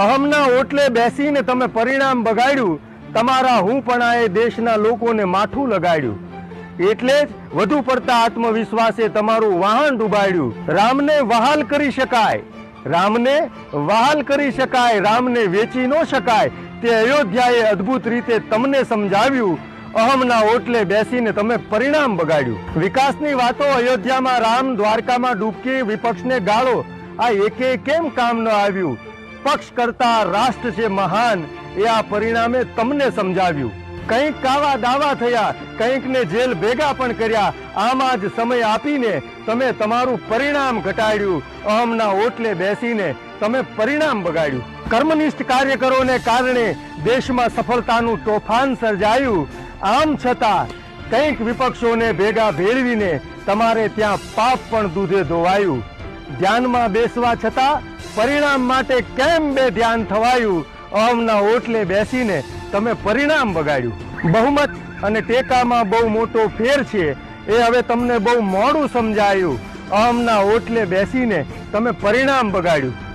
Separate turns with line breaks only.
અહમના ઓટલે બેસીને તમે પરિણામ બગાડ્યું, તમારા હું પણ દેશના લોકોને માથું લગાડ્યું. એટલે જ વધુ પડતા આત્મવિશ્વાસે તમારું વાહન ડૂબાડ્યું. રામને વહાલ કરી શકાય. રામને વહાલ કરી શકાય, રામને વેચી ન શકાય. તે અયોધ્યાએ અદ્ભુત રીતે તમને સમજાવ્યું. અહમના ઓટલે બેસીને તમે પરિણામ બગાડ્યું. વિકાસની વાતો અયોધ્યામાં રામ દ્વારકામાં ડૂબકી વિપક્ષને ગાળો. આ એકે કેમ કામ ન આવ્યું? પક્ષ કરતા રાષ્ટ્ર છે મહાન, એ આ પરિણામે તમને સમજાવ્યું. કંઈક કાવા દાવા થયા, કંઈકને જેલ ભેગા પણ કર્યા, આમાં જ સમય આપીને તમે તમારું પરિણામ ઘટાડ્યું. અહમના ઓટલે બેસીને તમે પરિણામ બગાડ્યું. કર્મનિષ્ઠ કાર્યકરોને કારણે દેશમાં સફળતાનું તોફાન સર્જાયું. આમ છતાં કંઈક વિપક્ષોને ભેગા ભેળવીને તમારે ત્યાં પાપ પણ દૂધે ધોવાયું. ધ્યાનમાં બેસવા છતાં પરિણામ માટે કેમ બે ધ્યાન થવાયું? અહમના ઓટલે બેસીને તમે પરિણામ બગાડ્યું. બહુમત અને ટેકામાં બહુ મોટો ફેર છે. એ હવે તમને બહુ મોડું સમજાયું. અહમના ઓટલે બેસીને તમે પરિણામ બગાડ્યું.